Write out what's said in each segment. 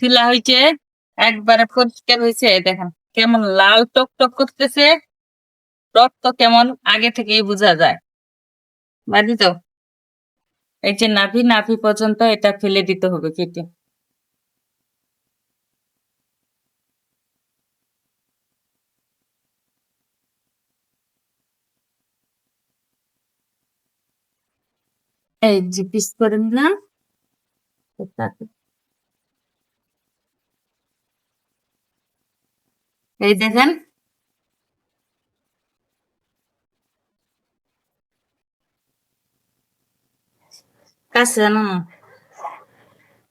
তুলা হয়েছে একবারে পরিষ্কার হয়েছে দেখেন, কেমন লাল টক টক করতেছে রক্ত কেমন, আগে থেকেই বোঝা যায়। বাদি তো। এই যে নাভি নাভি পর্যন্ত এটা ফেলে দিতে হবে কেটে। এই যে পিস করে নিলাম। তাতে- এই দেখেন। কাছে না।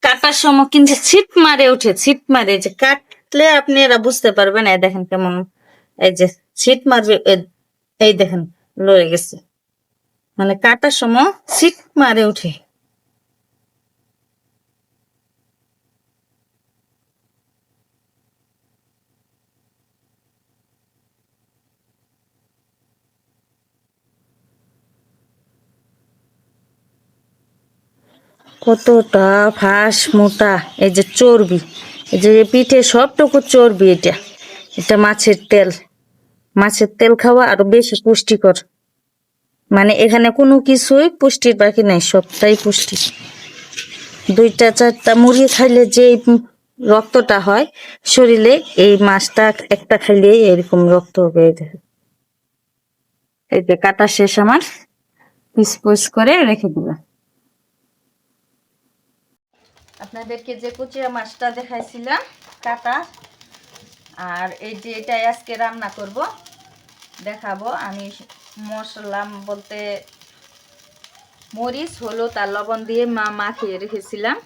কাটার সময় কিন্তু ছিট মারে উঠে ছিট মারে। যে কাটলে আপনি এরা বুঝতে পারবেন। এই দেখেন কেমন। এই যে ছিট মারবে এই দেখেন লড়ে গেছে। মানে কাটার সময় ছিট মারে উঠে কতটা ফাঁস মোটা, এই যে চর্বি, এই যে পিঠে সবটুকু চর্বি এটা। এটা মাছের তেল। মাছের তেল খাওয়া আরও বেশি পুষ্টিকর। মানে এখানে কোনো কিছুই পুষ্টির বাকি নাই, সবটাই পুষ্টি। দুইটা, চারটা মুরগি খাইলে যে রক্তটা হয়, শরীরে এই মাছটা একটা খাইলে এরকম রক্ত হবে এই যে কাটা শেষ আমার, পিস পিস করে রেখে দিলাম আপনাদেরকে যে কুচিয়া মাছটা দেখাইছিলাম, কাটা, আর এই যে এটাই আজকে রান্না করব, দেখাবো। আমি মশলা বলতে মরিচ, হলুদ আর লবণ দিয়ে মা মাখিয়ে রেখেছিলাম।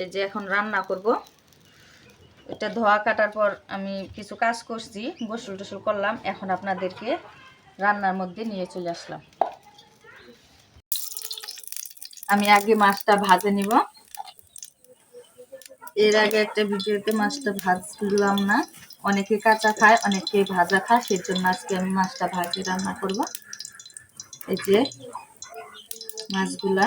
এই যে এখন রান্না করব। এটা ধোয়া কাটার পর আমি কিছু কাজ করছি, গোসল টোসল করলাম। এখন আপনাদেরকে রান্নার মধ্যে নিয়ে চলে আসলাম। আমি আগে মাছটা ভাজে নিব। এর আগে একটা ভিডিওতে মাছটা ভাজলাম না। অনেকে কাঁচা খায়, অনেকে ভাজা খায় সেই জন্য আজকে আমি মাছটা ভাজে রান্না করব। এই যে মাছগুলা।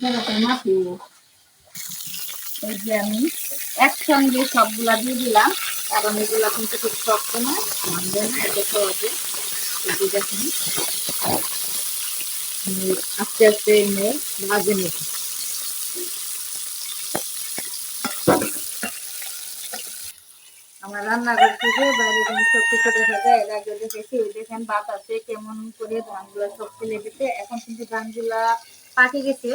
তো মাটি। এই যে আমি একসঙ্গে সবগুলা দিয়ে দিলাম। কারণ এগুলা কিন্তু খুব শক্ত না। সহজে এই দেখুন। আস্তে আস্তে ভাজে নেব। আমার রান্নাঘর থেকে বাইরে যখন সব কিছু দেখা যায়। এর আগে দেখেছি দেখেন বাতাসে কেমন করে ধানগুলা সব ফেলে দিতে এখন কিন্তু ধানগুলা পাকে গেছে।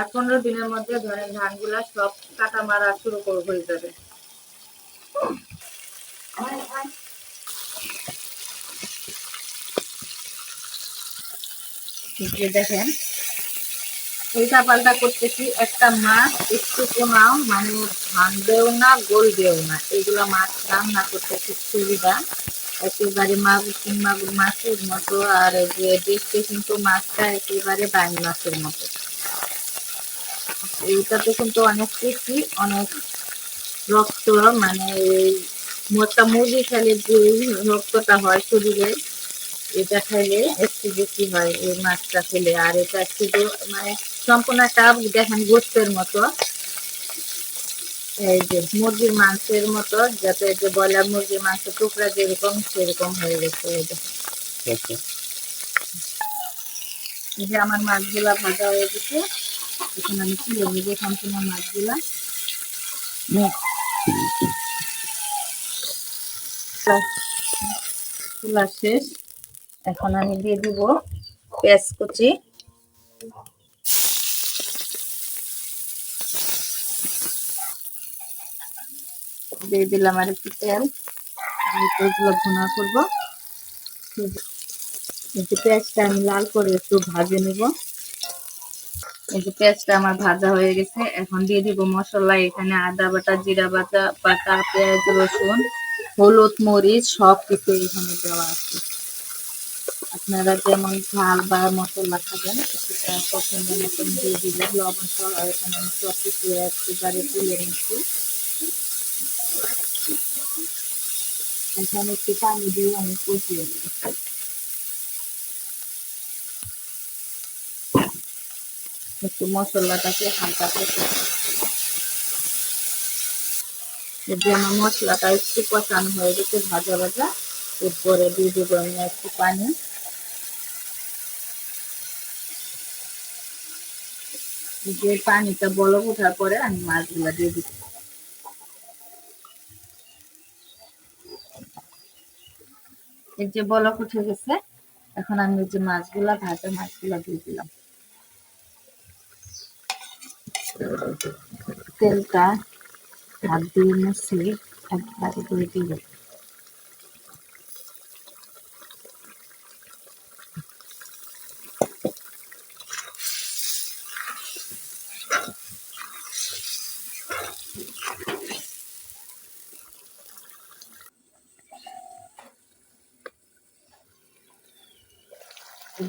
আর পনেরো দিনের মধ্যে ধরেন ধানগুলা সব কাটা মারা শুরু করে হয়ে যাবে। দেখেন, উল্টা পাল্টা করতেছি, একটা মাছ একটু কোনাও মানে ধান দেও না, গোল দেও না। এগুলো মাছ রান্না করতে খুব সুবিধা একেবারে মাগুর মাগুর মাছের মতো, আর যে দেখতে কিন্তু মাছটা একেবারে বাঙি মাছের মতো। এইটাতে কিন্তু অনেক টেস্টি অনেক রক্ত মানে মোটা মুরগি খেলে যে রক্তটা হয় শরীরে এটা খাইলে একটু বেশি হয় এই মাছটা খেলে। আর এটা শুধু মানে সম্পূর্ণ একটা দেখেন গোস্তের মতো। এই যে মুরগির মাংসের মতো যাতে যে ব্রয়লার মুরগির মাংস টুকরা যেরকম সেরকম হয়ে গেছে এই যে। এই যে আমার মাছগুলা ভাজা হয়ে গেছে। এখন আমি তুলে নিব? সম্পূর্ণ মাছগুলা। তোলা শেষ। এখন আমি দিয়ে দিব পেঁয়াজ কুচি। দিয়ে দিলাম আর একটু তেল এগুলো ভুনা করব। পেঁয়াজটা আমি লাল করে একটু ভাজে নিব। এই যে পেঁয়াজটা আমার ভাজা হয়ে গেছে, এখন দিয়ে দিব মশলা, এখানে আদা বাটা, জিরা বাটা বাটা, পেঁয়াজ, রসুন, হলুদ, মরিচ সব কিছু এখানে দেওয়া আছে। আপনারা যেমন ঝাল বা মশলা খাবেন, সেটা পছন্দ মতন দিয়ে দিলেন লবণ সহ এখানে আমি সব কিছু একেবারে তুলে নিচ্ছি এখানে একটু পানি দিয়ে আমি কষিয়ে নিই একটু মশলাটাকে হালকা করে যদি আমার মশলাটা একটু কষানো হয়ে গেছে ভাজা ভাজা, এরপরে দিয়ে দেবো একটু পানি। যে পানিটা বলক ওঠার পরে আমি মাছগুলা দিয়ে দিচ্ছি। এই যে বলক উঠে গেছে, এখন আমি যে মাছগুলা, ভাজা মাছগুলা দিয়ে দিলাম। তেলটা হাত দিয়ে মুছিয়ে একবারে দিয়ে দিল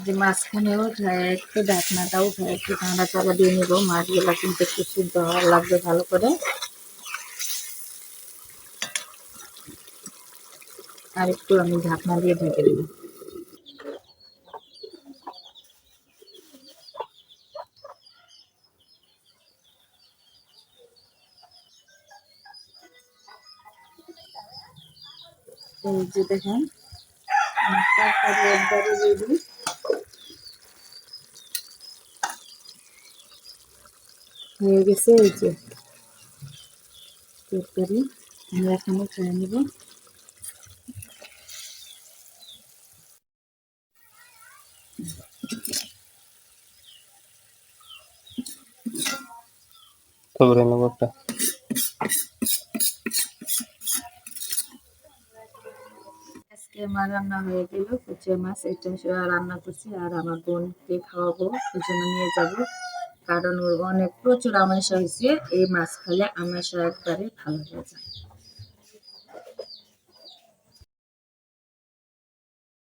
যে মাঝখানে উঠায় একটু ঢাকনাটা উঠায় একটু ঠান্ডা চালা দিয়ে নিবো। মাছগুলা কিন্তু একটু সিদ্ধ হওয়ার লাগবে ভালো করে। আর একটু আমি ঢাকনা দিয়ে ঢেকে দেবো। এই যে দেখেন একবারে রেডি হয়ে গেছে এই যে তরকারি। আমি এখনও খেয়ে নেব। তারপরে নেব একটা আজকে আমার রান্না হয়ে গেল কুচিয়া মাছ এটা রান্না করছি আর আমার বোনকে খাওয়াবো এই জন্য নিয়ে যাব। কারণ ওর অনেক প্রচুর আমাশা হয়েছে এই মাছ খেলে আমাশা একবারে ভালো হয়ে যায়।